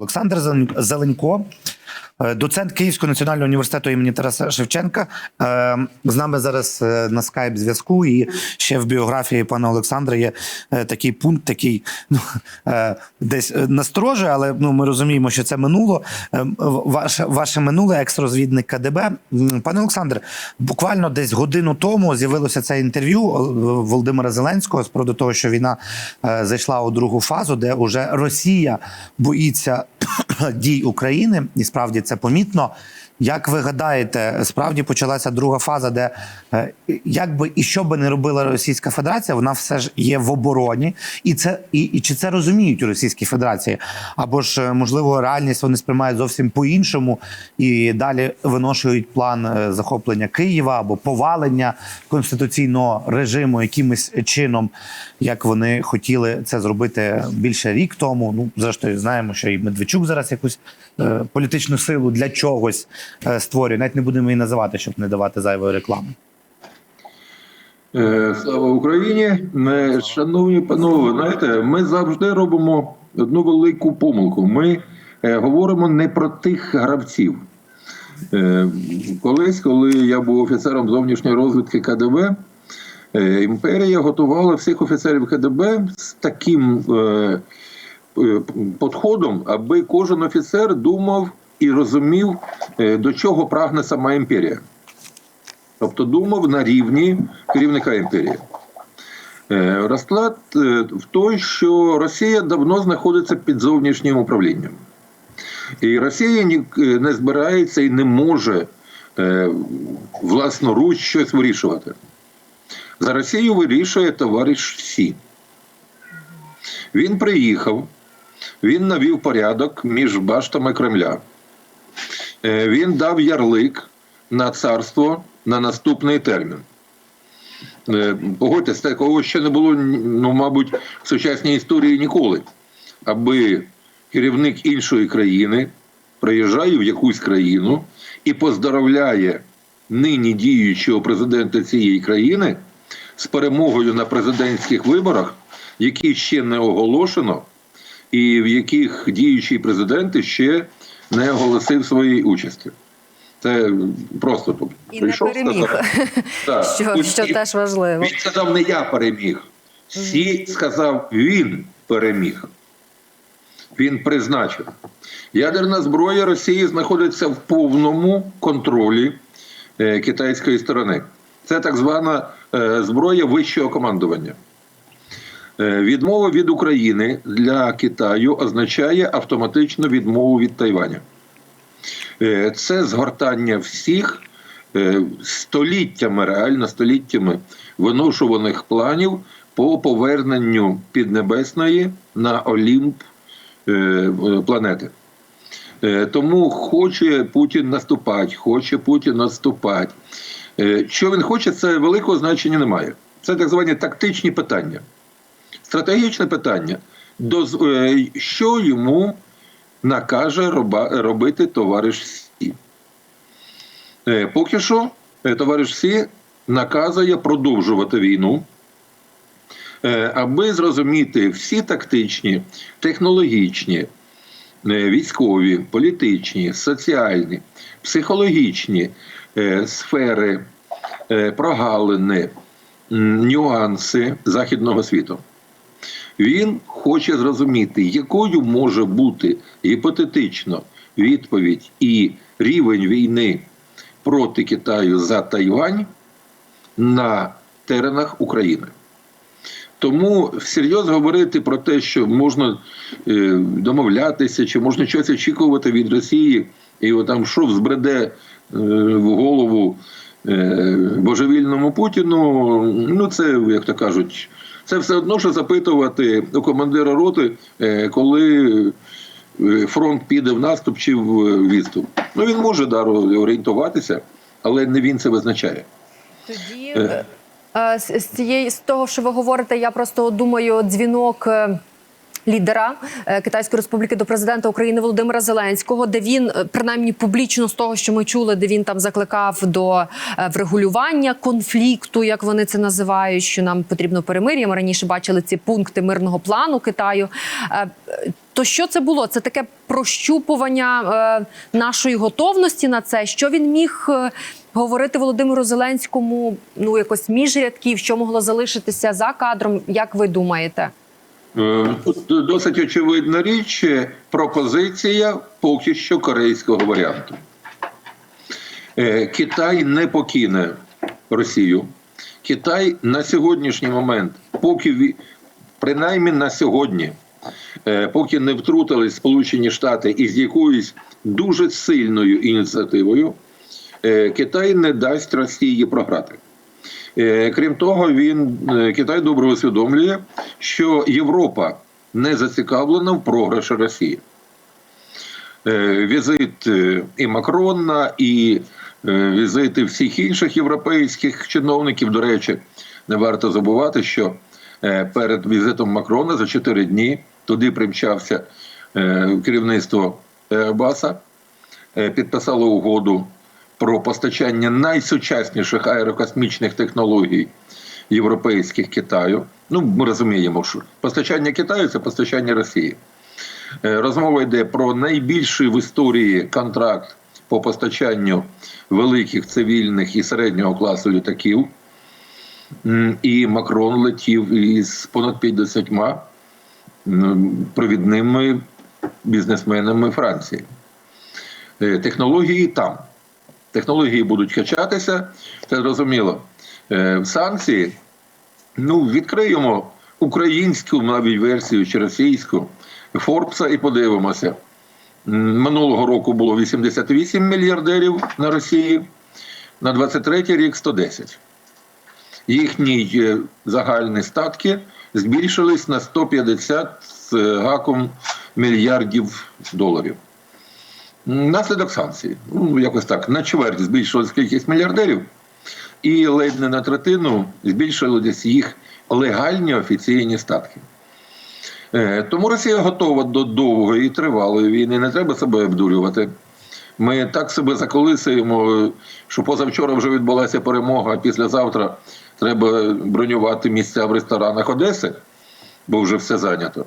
Олександр Зелен- Зеленько, доцент Київського національного університету імені Тараса Шевченка. Е, З нами зараз е, на скайп зв'язку. І ще в біографії пана Олександра є е, такий пункт, такий ну, е, десь е, насторожує, але ну, ми розуміємо, що це минуло. Е, Ваше, ваше минуле екс-розвідник КДБ. Пане Олександр, буквально десь годину тому з'явилося це інтерв'ю е, Володимира Зеленського з приводу того, що війна е, зайшла у другу фазу, де уже Росія боїться дій України, і справді це помітно. Як ви гадаєте, справді почалася друга фаза, де е, як би і що би не робила Російська Федерація, вона все ж є в обороні, і це і, і чи це розуміють у Російській Федерації? Або ж е, можливо реальність вони сприймають зовсім по-іншому і далі виношують план е, захоплення Києва або повалення конституційного режиму якимось чином, як вони хотіли це зробити більше рік тому. Ну зрештою, знаємо, що і Медведчук зараз якусь політичну силу для чогось е, створює. Навіть не будемо її називати, щоб не давати зайвої реклами. Е, Слава Україні! Е, Шановні панове, знаєте, ми завжди робимо одну велику помилку. Ми е, говоримо не про тих гравців. Е, Колись, коли я був офіцером зовнішньої розвідки КДБ, е, імперія готувала всіх офіцерів КДБ з таким е, е, підходом, аби кожен офіцер думав і розумів, е, до чого прагне сама імперія. Тобто думав на рівні керівника імперії. Е, Розклад е, в той, що Росія давно знаходиться під зовнішнім управлінням. І Росія е, не збирається і не може е, власноруч щось вирішувати. За Росію вирішує товариш Сі. Він приїхав, він навів порядок між баштами Кремля. Е, Він дав ярлик на царство на наступний термін. Е, Погодьтесь, такого ще не було, ну, мабуть, в сучасній історії ніколи. Аби керівник іншої країни приїжджає в якусь країну і поздоровляє нині діючого президента цієї країни з перемогою на президентських виборах, які ще не оголошено, і в яких діючий президент ще не оголосив своєї участі. Це просто тут І не прийшов, переміг, сказав. Так. що, що теж важливо. Він сказав, не я переміг. Всі сказав, він переміг. Він призначив. Ядерна зброя Росії знаходиться в повному контролі е, китайської сторони. Це так звана е, зброя вищого командування. Е, Відмова від України для Китаю означає автоматичну відмову від Тайваня. Е, Це згортання всіх е, століттями, реально століттями виношуваних планів по поверненню Піднебесної на Олімп планети. Тому хоче Путін наступати, хоче Путін наступати. Що він хоче, це великого значення немає. Це так звані тактичні питання. Стратегічне питання, е, що йому накаже робити товариш Сі. Е, Поки що е, товариш Сі наказує продовжувати війну, аби зрозуміти всі тактичні, технологічні, військові, політичні, соціальні, психологічні сфери, прогалини, нюанси західного світу. Він хоче зрозуміти, якою може бути гіпотетично відповідь і рівень війни проти Китаю за Тайвань на теренах України. Тому всерйоз говорити про те, що можна е, домовлятися, чи можна щось очікувати від Росії, і там що взбреде е, в голову е, божевільному Путіну, ну це, як то кажуть, це все одно, що запитувати у командира роти, е, коли е, фронт піде в наступ чи в е, відступ. Ну він може да, орієнтуватися, але не він це визначає. Тоді з цієї з того, що ви говорите, я просто думаю, дзвінок. Лідера е, Китайської республіки до президента України Володимира Зеленського, де він е, принаймні публічно з того, що ми чули, де він там закликав до е, врегулювання конфлікту, як вони це називають, що нам потрібно перемир'я. Ми раніше бачили ці пункти мирного плану Китаю. То що це було? Це таке прощупування нашої готовності на це. Що він міг говорити Володимиру Зеленському? Ну якось між рядків, що могло залишитися за кадром? Як ви думаєте? Е, Тут досить очевидна річ е, пропозиція поки що корейського варіанту. Е, Китай не покине Росію. Китай на сьогоднішній момент, поки принаймні на сьогодні, е, поки не втрутились Сполучені Штати із якоюсь дуже сильною ініціативою, е, Китай не дасть Росії програти. Е, Крім того, він е, Китай добре усвідомлює, що Європа не зацікавлена в програші Росії. Е, Візит і Макрона, і візити всіх інших європейських чиновників. До речі, не варто забувати, що перед візитом Макрона за 4 дні туди примчався керівництво е, підписало угоду про постачання найсучасніших аерокосмічних технологій європейських Китаю. Ну, ми розуміємо, що постачання Китаю це постачання Росії. Е, Розмова йде про найбільший в історії контракт по постачанню великих цивільних і середнього класу літаків. І Макрон летів із понад 50 провідними бізнесменами Франції. Е, Технології там. Технології будуть качатися, це зрозуміло. Е, Санкції, ну, відкриємо українську навіть версію чи російську Форбса і подивимося. Минулого року було 88 мільярдерів на Росії, на 23 рік 110. Їхні е, загальні статки збільшились на 150 з гаком мільярдів доларів. Наслідок санкцій. Ну, якось так, на чверть збільшилась кількість мільярдерів, і ледь не на третину збільшились їх легальні офіційні статки. Е, Тому Росія готова до довгої і тривалої війни. Не треба себе обдурювати. Ми так себе заколисуємо, що позавчора вже відбулася перемога, а післязавтра треба бронювати місця в ресторанах Одеси, бо вже все зайнято.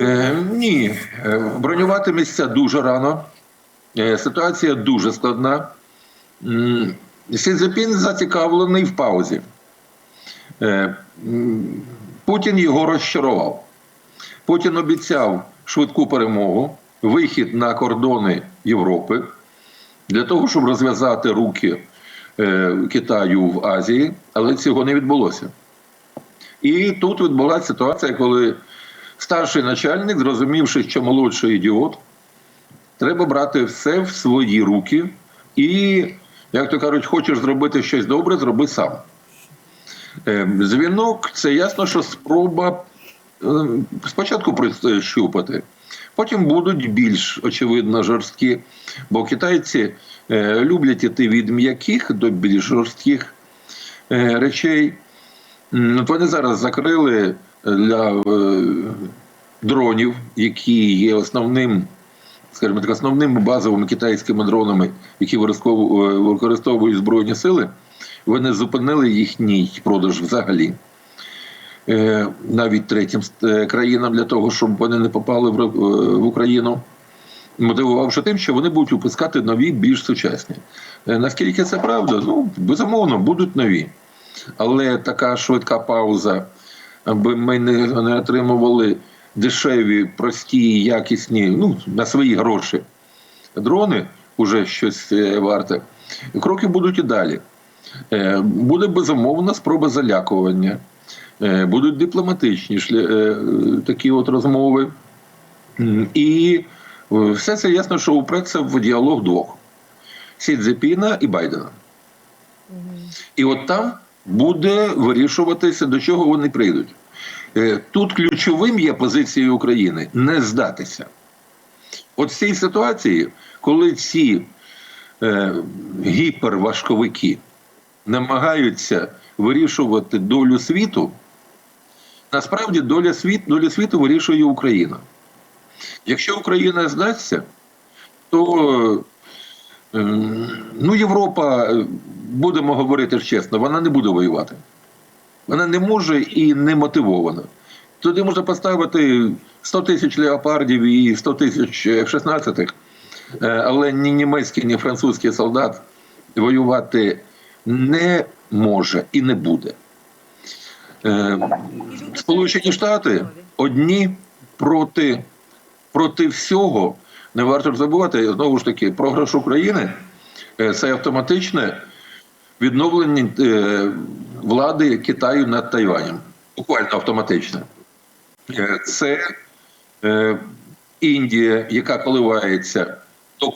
Е, ні, Е, бронювати місця дуже рано. Е, Ситуація дуже складна. М, Сі зацікавлений в паузі. Е, Путін його розчарував. Путін обіцяв швидку перемогу, вихід на кордони Європи для того, щоб розв'язати руки е, Китаю в Азії, але цього не відбулося. І тут відбулася ситуація, коли старший начальник, зрозумівши, що молодший ідіот, треба брати все в свої руки і, як то кажуть, хочеш зробити щось добре, зроби сам. Е, Дзвінок це ясно, що спроба е, спочатку прищупати, потім будуть більш очевидно жорсткі, бо китайці е, люблять іти від м'яких до більш жорстких речей. От вони зараз закрили для е, дронів, які є основним, скажімо так, основними базовими китайськими дронами, які е, використовують Збройні сили, вони зупинили їхній продаж взагалі. Е, Навіть третім країнам для того, щоб вони не попали в Україну, мотивувавши тим, що вони будуть випускати нові, більш сучасні. Наскільки це правда? Ну, безумовно, будуть нові. Але така швидка пауза, аби ми не, не отримували дешеві, прості, якісні, ну, на свої гроші дрони, уже щось е, варте. Кроки будуть і далі. Е, Буде безумовно спроба залякування, Е, будуть дипломатичні такі от розмови. І все це ясно, що упреться в діалог двох: Сі Цзепіна і Байдена. І от там буде вирішуватися, до чого вони прийдуть. Е, Тут ключовим є позиція України не здатися. От в цій ситуації, коли ці е, гіперважковики намагаються вирішувати долю світу, насправді доля світ, доля світу вирішує Україна. Якщо Україна здасться, то е, ну, Європа, е, будемо говорити чесно, вона не буде воювати. Вона не може і не мотивована. Туди можна поставити 100 тисяч леопардів і 100 тисяч F-16, е, але ні німецький, ні французький солдат воювати не може і не буде. Е, Сполучені Штати одні проти, проти всього. Не варто забувати, знову ж таки, програш України е, це автоматичне відновлення е, влади Китаю над Тайванем. Буквально автоматичне. Е, Це е, Індія, яка коливається до?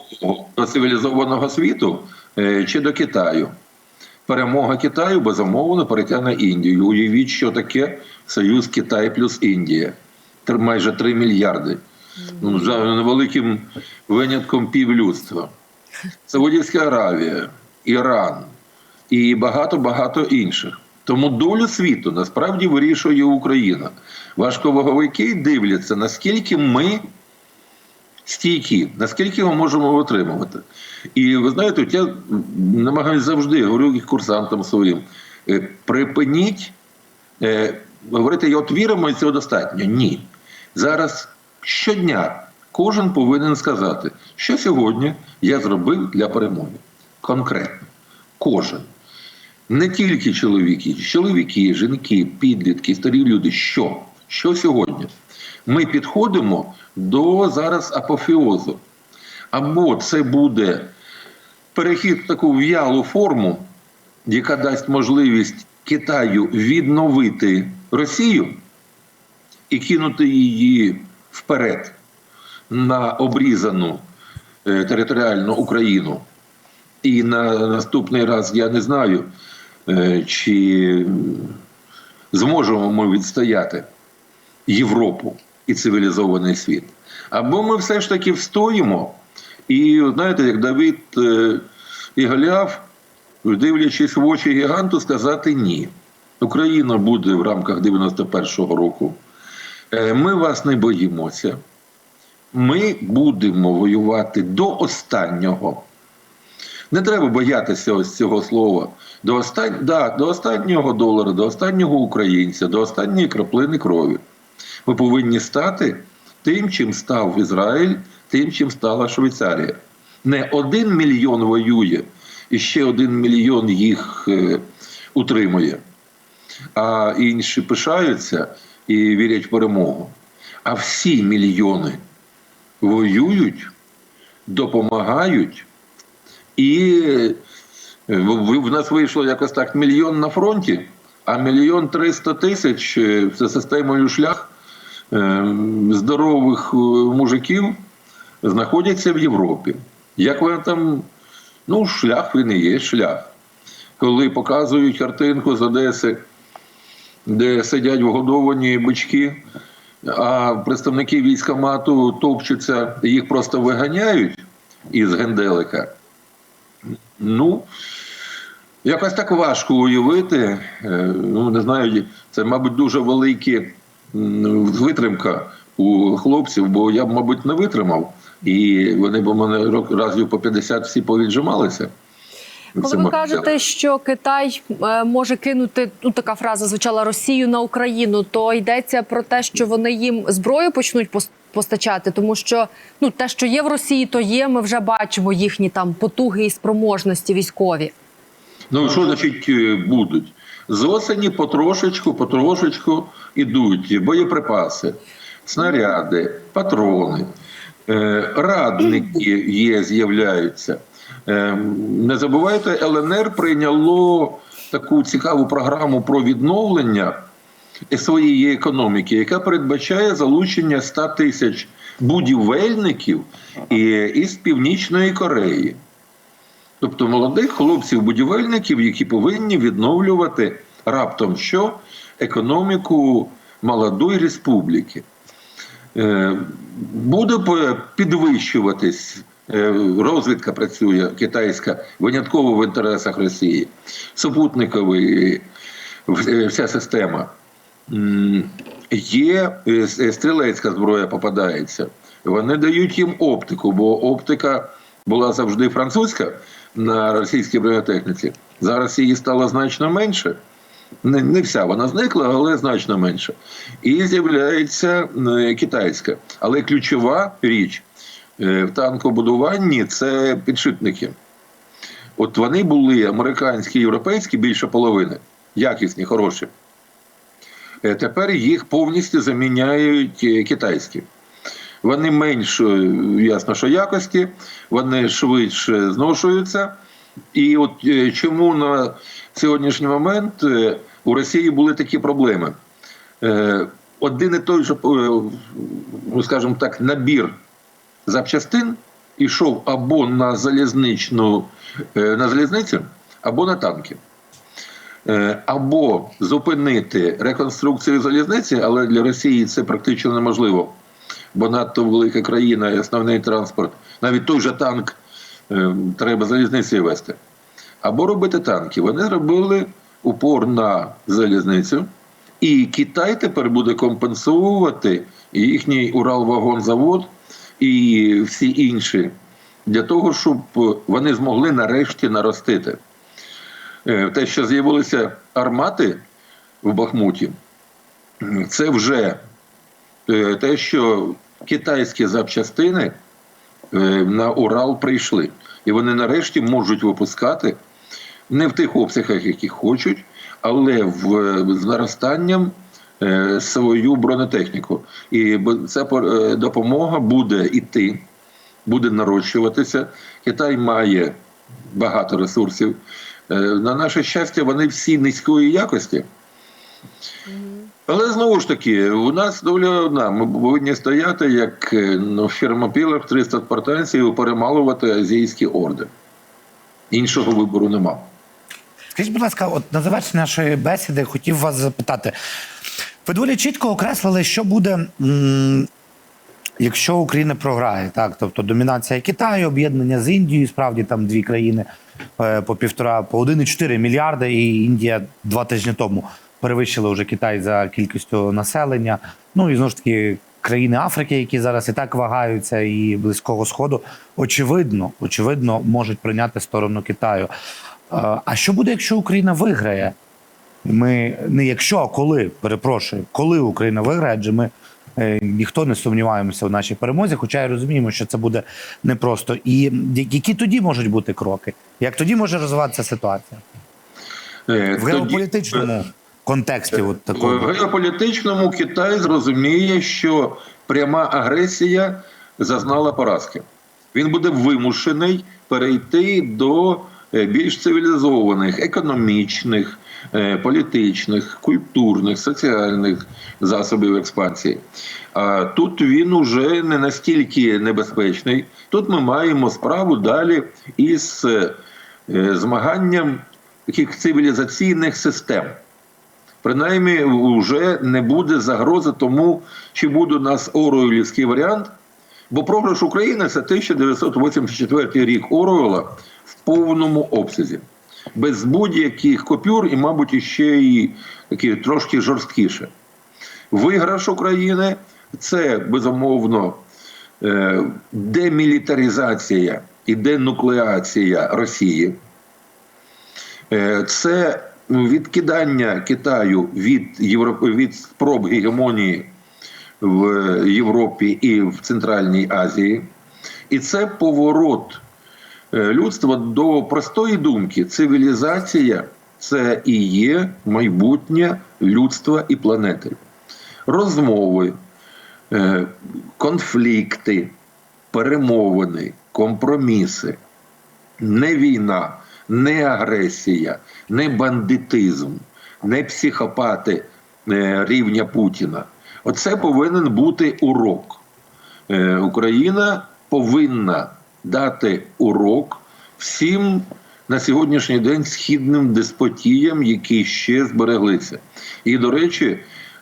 До цивілізованого світу чи до Китаю. Перемога Китаю безумовно перетягне Індію. Уявіть, що таке Союз Китай плюс Індія. Майже 3 мільярди. Ну, за невеликим винятком півлюдства. Саудівська Аравія, Іран і багато-багато інших. Тому долю світу насправді вирішує Україна. Важковаговики дивляться, наскільки ми стійкі, наскільки ми можемо витримувати. І ви знаєте, я намагаюся завжди говорю і курсантам своїм: е, припиніть е, говорити, я от віримо, і цього достатньо. Ні. Зараз щодня кожен повинен сказати, що сьогодні я зробив для перемоги. Конкретно. Кожен. Не тільки чоловіки, чоловіки, жінки, підлітки, старі люди. Що? Що сьогодні? Ми підходимо до зараз апофеозу. Або це буде перехід в таку в'ялу форму, яка дасть можливість Китаю відновити Росію і кинути її вперед на обрізану е, територіальну Україну. І на наступний раз я не знаю, чи зможемо ми відстояти Європу і цивілізований світ. Або ми все ж таки встоїмо, і знаєте, як Давид е, і Голіаф, дивлячись в очі гіганту, сказати ні. Україна буде в рамках 91-го року. Е, Ми вас не боїмося. Ми будемо воювати до останнього. Не треба боятися ось цього слова. До, остан... да, до останнього долара, до останнього українця, до останньої краплини крові. Ми повинні стати тим, чим став Ізраїль, тим, чим стала Швейцарія. Не один мільйон воює, і ще один мільйон їх е, утримує, а інші пишаються і вірять в перемогу. А всі мільйони воюють, допомагають. І е, в нас вийшло якось так мільйон на фронті, а мільйон триста тисяч е, за системою шлях е, здорових мужиків знаходяться в Європі. Як вони там, ну, шлях він і є шлях. Коли показують картинку з Одеси, де сидять вгодовані бички, а представники військомату топчуться, їх просто виганяють із генделика. Ну, якось так важко уявити. Е, Ну, не знаю, це, мабуть, дуже велика витримка у хлопців, бо я б, мабуть, не витримав. І вони б у мене разів по 50 всі повіджималися. Коли ви кажете, що Китай е, може кинути ну така фраза звучала Росію на Україну, то йдеться про те, що вони їм зброю почнуть пос- постачати, тому що ну те, що є в Росії, то є. Ми вже бачимо їхні там потуги і спроможності військові. Ну, що значить е, будуть? З осені потрошечку, потрошечку ідуть боєприпаси, снаряди, патрони, е, радники є, з'являються. Е, Не забувайте, ЛНР прийняло таку цікаву програму про відновлення своєї економіки, яка передбачає залучення 100 тисяч будівельників із Північної Кореї. Тобто молодих хлопців-будівельників, які повинні відновлювати раптом що економіку молодої республіки. Е, Буде підвищуватись. е, Розвідка працює китайська винятково в інтересах Росії, супутниковий е, вся система. Є е, стрілецька зброя попадається. Вони дають їм оптику, бо оптика була завжди французька на російській бронетехніці. Зараз її стало значно менше. Не, не вся вона зникла, але значно менше. І з'являється е, китайська. Але ключова річ е, в танкобудуванні це підшипники. От вони були американські, європейські більше половини, якісні, хороші. Е, Тепер їх повністю заміняють е, китайські. Вони менш е, ясно, що якості, вони швидше зношуються. І от чому на сьогоднішній момент у Росії були такі проблеми? Один і той же, ну, скажімо так, набір запчастин ішов або на на залізницю, або на танки. Е, Або зупинити реконструкцію залізниці, але для Росії це практично неможливо, бо надто велика країна і основний транспорт, навіть той же танк е, треба залізницею вести. Або робити танки. Вони зробили упор на залізницю, і Китай тепер буде компенсувати їхній Уралвагонзавод і всі інші для того, щоб вони змогли нарешті наростити. Е, Те, що з'явилися армати в Бахмуті, це вже е, те, що китайські запчастини е, на Урал прийшли. І вони нарешті можуть випускати не в тих обсягах, які хочуть, але в, з наростанням свою бронетехніку. І ця допомога буде йти, буде нарощуватися. Китай має багато ресурсів. Е, На наше щастя, вони всі низької якості. Але знову ж таки, у нас доля одна. Ми повинні стояти як е, ну, фірмопілер в 300 спартанців і перемалувати азійські орди. Іншого вибору нема. Скажіть, будь ласка, от на завершення нашої бесіди хотів вас запитати. Ви доволі чітко окреслили, що буде, м, якщо Україна програє. Так? Тобто домінація Китаю, об'єднання з Індією, справді там дві країни е, по півтора, по 1,4 мільярда, і Індія два тижні тому перевищила вже Китай за кількістю населення. Ну і знову ж таки. Країни Африки, які зараз і так вагаються, і Близького Сходу, очевидно, очевидно, можуть прийняти сторону Китаю. Е, А що буде, якщо Україна виграє? Ми не якщо, а коли, перепрошую, коли Україна виграє, адже ми ніхто не сумніваємося в нашій перемозі, хоча й розуміємо, що це буде непросто. І які тоді можуть бути кроки? Як тоді може розвиватися ситуація? Е, В геополітичному контексті, от В геополітичному Китай зрозуміє, що пряма агресія зазнала поразки. Він буде вимушений перейти до е, більш цивілізованих економічних, е, політичних, культурних, соціальних засобів експансії. А тут він уже не настільки небезпечний. Тут ми маємо справу далі із е, змаганням таких цивілізаційних систем принаймні вже не буде загрози тому, чи буде у нас Оруелівський варіант. Бо програш України це 1984 рік Оруела повному обсязі, без будь-яких купюр і, мабуть, ще й такі трошки жорсткіше. Виграш України це безумовно е, демілітаризація і денуклеація Росії. Е, Це відкидання Китаю від Європи від спроб гегемонії в Європі і в Центральній Азії, і це поворот людства до простої думки: цивілізація це і є майбутнє людства і планети. Розмови, е, конфлікти, перемовини, компроміси не війна, не агресія, не бандитизм, не психопати е, рівня Путіна. Оце повинен бути урок. Е, Україна повинна дати урок всім на сьогоднішній день східним деспотіям, які ще збереглися. І, до речі,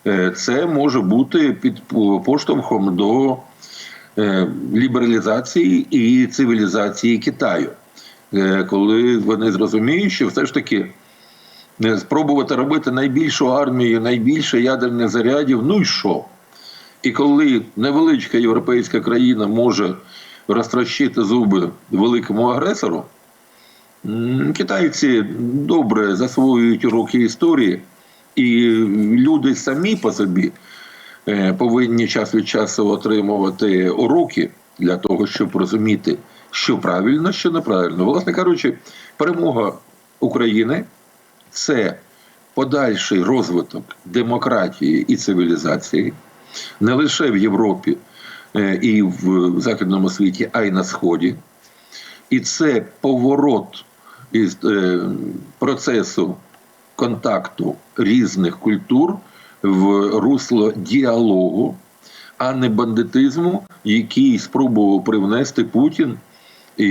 е, це може бути під поштовхом до е, лібералізації і цивілізації Китаю, Е, коли вони зрозуміють, що все ж таки спробувати робити найбільшу армію, найбільше ядерних зарядів. Ну і що? І коли невеличка європейська країна може розтрощити зуби великому агресору, китайці добре засвоюють уроки історії, і люди самі по собі е, повинні час від часу отримувати уроки для того, щоб розуміти, що правильно, що неправильно. Власне кажучи, перемога України це подальший розвиток демократії і цивілізації не лише в Європі і в західному світі, а й на Сході. І це поворот із е, процесу контакту різних культур в русло діалогу, а не бандитизму, який спробував привнести Путін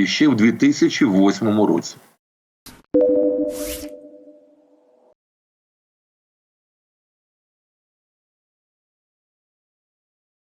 ще в 2008 році.